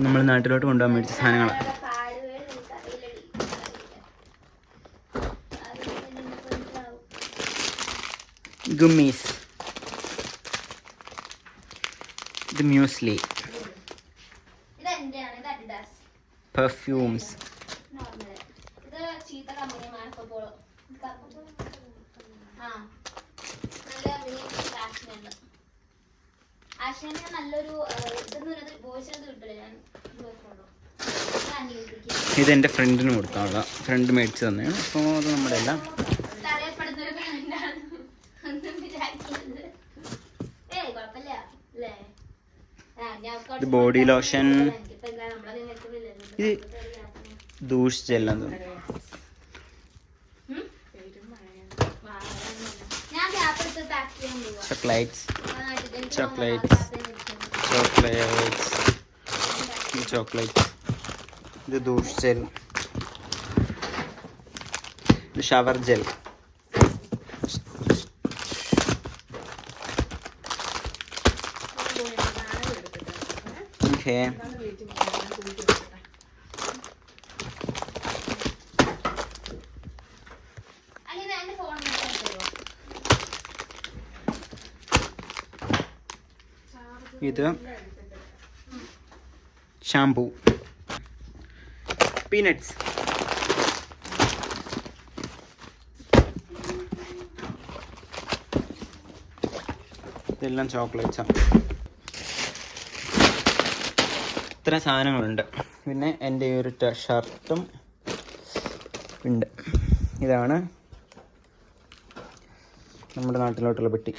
നമ്മൾ നാട്ടിലോട്ട് കൊണ്ടുപോകാൻ മേടിച്ച സാധനങ്ങളാണ് ഗുമ്മീസ്. ഇത് മ്യൂസ്ലി. പെർഫ്യൂംസ് ആ. നല്ല ആഷനുണ്ട് ആഷന് നല്ലൊരു ഇതെന്ന് പറയുന്നത് വോയിസ് കിട്ടില്ല ഞാൻ ഇത് എന്റെ എന്റെ ഫ്രണ്ടിന് കൊടുക്കാനുള്ള ഫ്രണ്ട് മേടിച്ച് തന്നെയാണ് അപ്പോൾ അത് നമ്മുടെ എല്ലാം ലോഷൻ ഇത് ദൂഷ് ജെല്ലാം തോന്നുന്നു ചോക്ലേറ്റ്സ്. ചോക്ലേറ്റ്സ് ഇത് ഇത് ദൂഷ് ജെൽ. ഇത് ഷവർ ജെൽ. ഓക്കെ ഇത് ഷാംപൂ. പീനട്ട്സ്. ഇതെല്ലാം ചോക്ലേറ്റ്സാണ് ഇത്ര സാധനങ്ങളുണ്ട്. പിന്നെ എന്റെ ഈ ഒരു ഷർട്ടും ഉണ്ട്. ഇതാണ് നമ്മുടെ നാട്ടിലോട്ടുള്ള പെട്ടി.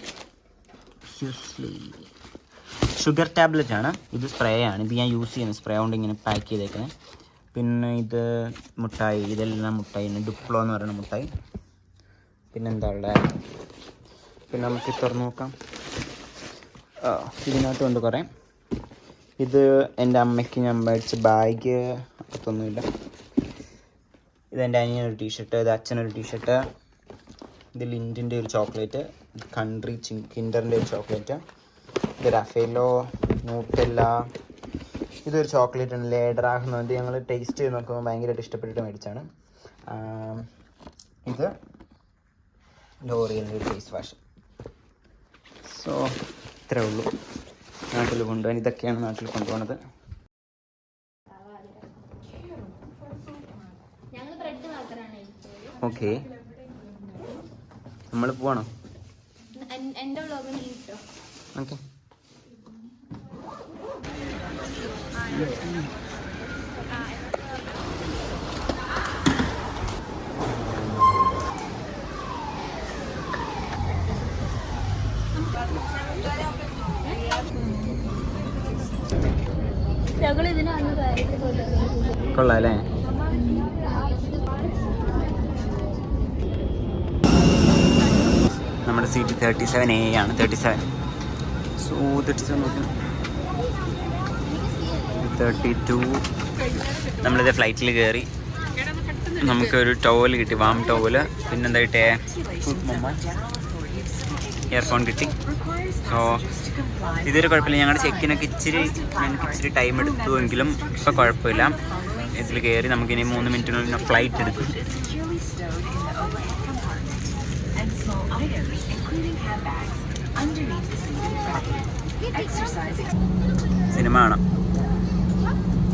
ഷുഗർ ടാബ്ലറ്റ് ആണ്. ഇത് സ്പ്രേ ആണ്. ഇത് ഞാൻ യൂസ് ചെയ്യുന്നത് സ്പ്രേ കൊണ്ട് ഇങ്ങനെ പാക്ക് ചെയ്തേക്കുന്നത് പിന്നെ ഇത് മുട്ടായി. ഇതെല്ലാം മുട്ടായി ഡിപ്ലോ എന്ന് പറയുന്ന മുട്ടായി. പിന്നെ എന്താ ഉള്ളത് പിന്നെ നമുക്ക് തുറന്ന് നോക്കാം. ഇതിനകത്തുണ്ട് കുറേ. ഇത് എന്റെ അമ്മയ്ക്ക് ഞാൻ മേടിച്ച ബാഗ് അതൊന്നുമില്ല ഇത് എന്റെ അനിയനൊരു ടീഷർട്ട് ഇത് അച്ഛനൊരു ടീഷർട്ട് ഇത് ലിന്റിന്റെ ഒരു ചോക്ലേറ്റ് കൺട്രി ചിൻ കിൻഡറിന്റെ ഒരു ചോക്ലേറ്റ്. ഇത് റഫേലോ ന്യൂട്ടെല്ല ഇതൊരു ചോക്ലേറ്റ് ആണ്. ലേഡറാഹ് എന്ന് പറഞ്ഞിട്ട് ഞങ്ങൾ ടേസ്റ്റ് ചെയ്ത് നോക്കുമ്പോൾ ഭയങ്കരമായിട്ട് ഇഷ്ടപ്പെട്ടിട്ട് മേടിച്ചാണ് ഇത് ലോറിയലിന്റെ ഫേസ് വാഷ് സോ ഇത്രേ ഉള്ളൂ. നാട്ടിൽ കൊണ്ടുപോകാൻ ഇതൊക്കെയാണ് നാട്ടിൽ കൊണ്ടുപോകുന്നത് ഓക്കെ നമ്മൾ പോവാണോ? ഓക്കെ കൊള്ളാം അല്ലേ? നമ്മുടെ സീറ്റ് തേർട്ടി സെവൻ എ ആണ് thirty seven so thirty seven നോക്കണം തേർട്ടി ടു നമ്മളിത് ഫ്ലൈറ്റിൽ കയറി നമുക്കൊരു ടവൽ കിട്ടി വാം ടവൽ പിന്നെന്താ ഇയർഫോൺ കിട്ടി. സോ ഇതൊരു കുഴപ്പമില്ല. ഞങ്ങളുടെ ചെക്കിനൊക്കെ ഇച്ചിരി ഞങ്ങൾക്ക് ഇച്ചിരി ടൈം എടുത്തുവെങ്കിലും ഇപ്പോൾ കുഴപ്പമില്ല. ഇതിൽ കയറി നമുക്കിനി മൂന്ന് മിനിറ്റിനുള്ളിൽ ഫ്ലൈറ്റ് എടുക്കും. സിനിമ കാണാം.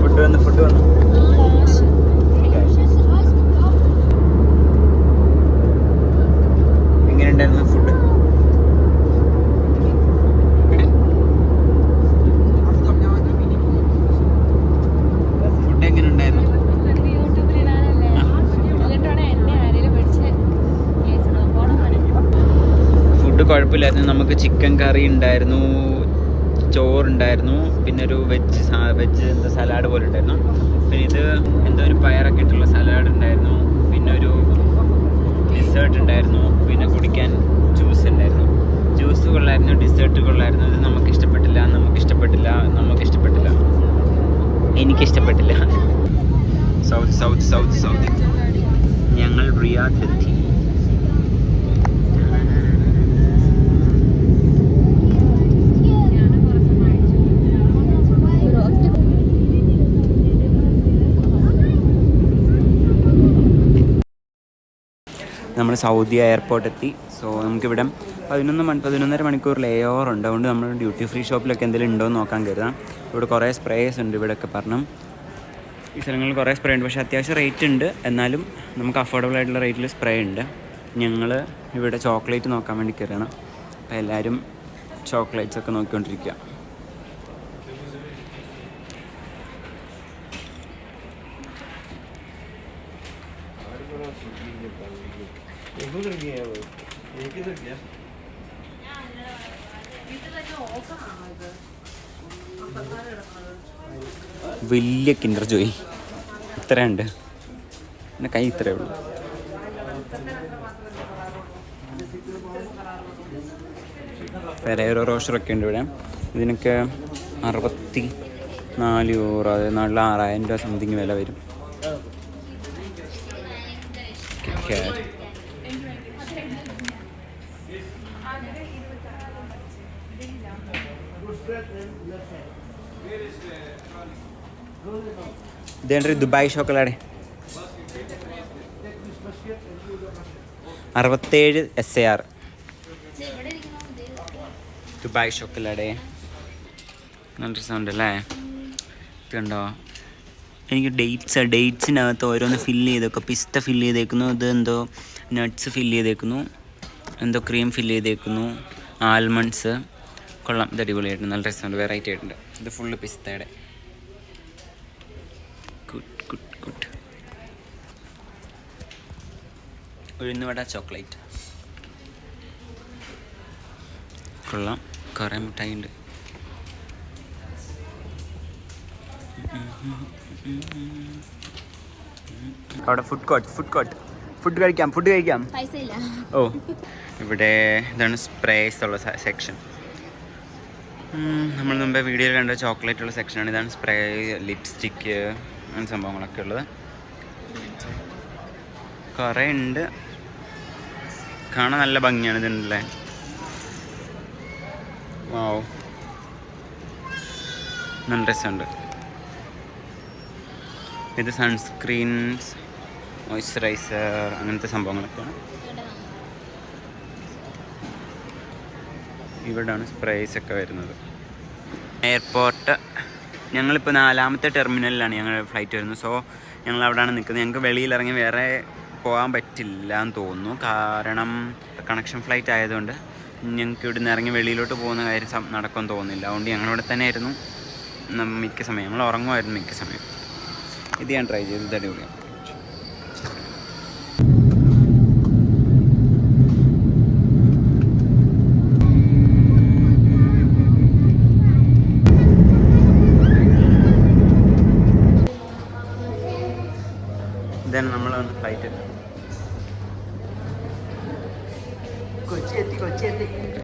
ഫുഡ് വന്ന് ഫുഡ് വന്നു എങ്ങനെയുണ്ടായിരുന്നു ഫുഡ് ഫുഡ് എങ്ങനെ ഉണ്ടായിരുന്നു ഫുഡ് ഫുഡ് കുഴപ്പമില്ലായിരുന്നു. നമുക്ക് ചിക്കൻ കറി ഉണ്ടായിരുന്നു ചോറുണ്ടായിരുന്നു പിന്നെ ഒരു വെജ് വെജ് എന്താ സലാഡ് പോലെ ഉണ്ടായിരുന്നു. പിന്നെ ഇത് എന്തോ ഒരു പയറൊക്കെ ഇട്ടുള്ള സലാഡ് ഉണ്ടായിരുന്നു. പിന്നെ ഒരു ഡിസേർട്ട് ഉണ്ടായിരുന്നു. പിന്നെ കുടിക്കാൻ ജ്യൂസ് ഉണ്ടായിരുന്നു. ജ്യൂസ് കൊള്ളായിരുന്നു ഡിസേർട്ട് കൊള്ളായിരുന്നു. ഇത് നമുക്ക് ഇഷ്ടപ്പെട്ടില്ല നമുക്ക് ഇഷ്ടപ്പെട്ടില്ല നമുക്ക് ഇഷ്ടപ്പെട്ടില്ല. എനിക്ക് ഇഷ്ടപ്പെട്ടില്ല. South south south south. ഞങ്ങൾ റിയാദ് റിയാദിലെത്തി നമ്മൾ സൗദി എയർപോർട്ട് എത്തി സോ നമുക്കിവിടെ പതിനൊന്ന് മണി പതിനൊന്നര മണിക്കൂർ ലേ ഓവർ ഉണ്ട്. അതുകൊണ്ട് നമ്മൾ ഡ്യൂട്ടി ഫ്രീ ഷോപ്പിലൊക്കെ എന്തെങ്കിലും ഉണ്ടോ എന്ന് നോക്കാൻ കരുതാം. ഇവിടെ കുറേ സ്പ്രേസ് ഉണ്ട് ഇവിടെയൊക്കെ പറഞ്ഞു. ഈ സ്ഥലങ്ങളിൽ കുറേ സ്പ്രേ ഉണ്ട്. പക്ഷേ അത്യാവശ്യം റേറ്റ് ഉണ്ട്. എന്നാലും നമുക്ക് അഫോർഡബിൾ ആയിട്ടുള്ള റേറ്റിൽ സ്പ്രേ ഉണ്ട്. ഞങ്ങൾ ഇവിടെ ചോക്ലേറ്റ് നോക്കാൻ വേണ്ടി കയറണം അപ്പോൾ എല്ലാവരും ചോക്ലേറ്റ്സ് ഒക്കെ നോക്കിക്കൊണ്ടിരിക്കുക. വലിയ കിൻഡർ ജോയി. ഇത്രയുണ്ട്. എന്നെ കൈ ഇത്രയേ ഉള്ളൂ. ഫെറേറോ റോഷറൊക്കെ ഉണ്ട് ഇവിടെ. ഇതിനൊക്കെ അറുപത്തി നാല് യൂറോ അതായത് നാട്ടിൽ ആറായിരം രൂപ സംതിങ് വില വരും. കിറ്റ്കാറ്റ്. ഇതേണ്ട ദുബായ് ചോക്ലേറ്റ് അറുപത്തേഴ് S A R Dubai chocolate നല്ല സൗണ്ട് അല്ലേ? ഇത് കണ്ടോ? എനിക്ക് ഡേറ്റ്സ് ഡേറ്റ്സിനകത്ത് ഓരോന്ന് ഫില്ല് ചെയ്തേക്കോ. പിസ്ത ഫില്ല് ചെയ്തേക്കുന്നു ഇത് എന്തോ നട്ട്സ് ഫില്ല് ചെയ്തേക്കുന്നു എന്തോ ക്രീം ഫില്ല് ചെയ്തേക്കുന്നു ആൽമണ്ട്സ് കൊള്ളാം ഇത് അടിപൊളിയായിട്ടുണ്ട് നല്ല രസമുണ്ട് വെറൈറ്റി ആയിട്ടുണ്ട്. ഇത് ഫുള്ള് പിസ്തയുടെ. ഗുഡ് ഗുഡ് ഗുഡ് ഉഴുന്നുവട ചോക്ലേറ്റ്. കൊള്ളാം കുറേ മിഠായി ഉണ്ട് അവിടെ food court food court food കഴിക്കാം ഫുഡ് കഴിക്കാം. ഓ. ഇവിടെ ഇതാണ് സ്പ്രേസ് ഉള്ള സെക്ഷൻ നമ്മൾ മുമ്പേ വീഡിയോയിൽ കണ്ട ചോക്ലേറ്റ് ഉള്ള സെക്ഷനാണ് ഇതാണ് സ്പ്രേ ലിപ്സ്റ്റിക്ക് അങ്ങനെ സംഭവങ്ങളൊക്കെ ഉള്ളത്. കുറേ ഉണ്ട്. കാണാൻ നല്ല ഭംഗിയാണ് ഇതുണ്ടല്ലേ? വാവ് നല്ല രസമുണ്ട്. ഇത് സൺസ്ക്രീൻസ് മോയ്സ്ചറൈസർ അങ്ങനത്തെ സംഭവങ്ങളൊക്കെയാണ്. ഇവിടെയാണ് സ്പ്രേസ് ഒക്കെ വരുന്നത്. എയർപോർട്ട് ഞങ്ങളിപ്പോൾ നാലാമത്തെ ടെർമിനലിലാണ് ഞങ്ങൾ ഫ്ലൈറ്റ് വരുന്നത്. സോ ഞങ്ങൾ അവിടെയാണ് നിൽക്കുന്നത് ഞങ്ങൾക്ക് വെളിയിൽ ഇറങ്ങി വേറെ പോകാൻ പറ്റില്ല എന്ന് തോന്നുന്നു. കാരണം കണക്ഷൻ ഫ്ലൈറ്റ് ആയതുകൊണ്ട് ഞങ്ങൾക്ക് ഇവിടുന്ന് ഇറങ്ങി വെളിയിലോട്ട് പോകുന്ന കാര്യം നടക്കുമെന്ന് തോന്നുന്നില്ല. അതുകൊണ്ട് ഞങ്ങളിവിടെ തന്നെ ആയിരുന്നു മിക്ക സമയം. ഞങ്ങൾ ഉറങ്ങുമായിരുന്നു മിക്ക സമയം. ഇത് ഞാൻ ട്രൈ ചെയ്തു. ഇത് അടിപൊളിയാണ്.